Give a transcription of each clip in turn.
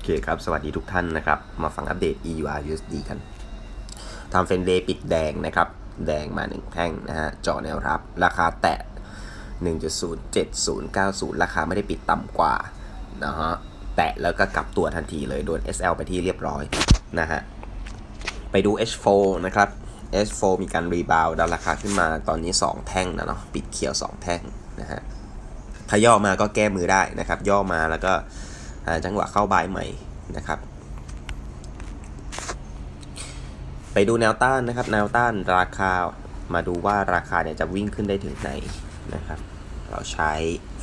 อเคครับ สวัสดีทุกท่านนะครับ มาฟังอัปเดต EUR USD กันทำเฟนเดย์ปิดแดงนะครับ แดงมา 1 แท่งนะฮะเจาะแนวรับ ราคาแตะ 1.07090 ราคาไม่ได้ปิดต่ำกว่านะฮะ แตะแล้วก็กลับตัวทันทีเลยโดน SL ไปที่เรียบร้อยนะฮะ ไปดู H4 นะครับ H4 มีการรีบาวด์ดันราคาขึ้นมาตอนนี้ 2 แท่งนะเนาะ ปิดเขียว 2 แท่งนะฮะ ถ้าย่อมาก็แก้มือได้นะครับ ย่อมาแล้วก็ หาจังหวะเข้าบายใหม่นะครับ ไปดูแนวต้านนะครับ แนวต้านราคามาดูว่าราคาเนี่ยจะวิ่งขึ้นได้ถึงไหนนะครับ เราใช้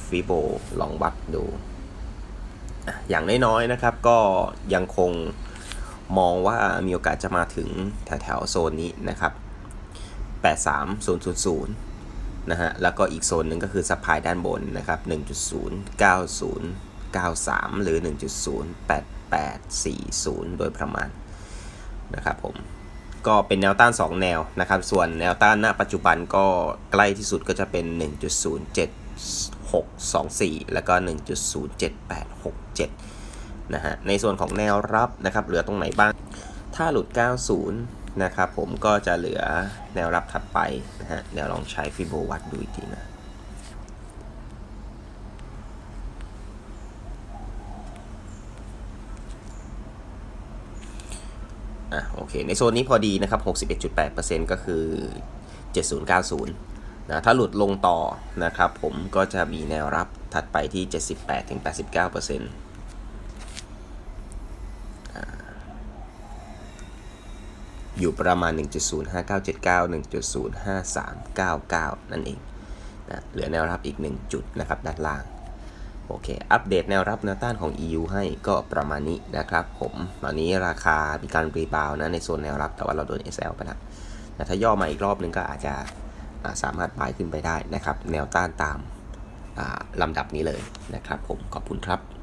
ฟิโบลองวัดดู อย่างน้อยๆนะครับก็ยังคงมองว่ามีโอกาสจะมาถึงแถวๆโซนนี้นะครับ 83000 นะฮะ แล้วก็อีกโซนหนึ่งก็คือซัพพลายด้านบนนะครับ 1.93 หรือ 1.08840 โดยประมาณนะครับผมก็เป็นแนวต้าน 2 แนวนะครับ ส่วนแนวต้านณปัจจุบันก็ใกล้ที่สุดก็จะเป็น 1.07624 แล้วก็ 1.07867 นะฮะ ในส่วนของแนวรับนะครับ เหลือตรงไหนบ้าง ถ้าหลุด 90 นะครับผมก็จะเหลือแนวรับถัดไปนะฮะ เดี๋ยวลองใช้ฟิโบวัดดูอีกทีนะ อะโอเค ในโซนนี้พอดีนะครับ 61.8%ก็คือ 7090นะถ้าหลุดลงต่อนะครับผมก็จะมีแนวรับถัดไปที่ 78-89%อยู่ประมาณ 1.05979 1.05399 นั่นเองนะเหลือแนวรับอีก 1 จุดนะครับด้านล่าง โอเค อัปเดตแนวรับแนวต้านของ EU ให้ก็ประมาณนี้นะครับผมตอนนี้ราคามีการรีบาวนะในโซนแนวรับแต่ว่าเราโดน SL ไปแล้วนะถ้าย่อมาอีกรอบนึงก็อาจจะสามารถบายขึ้นไปได้นะครับ แนวต้านตามลำดับนี้เลยนะครับผมขอบคุณครับ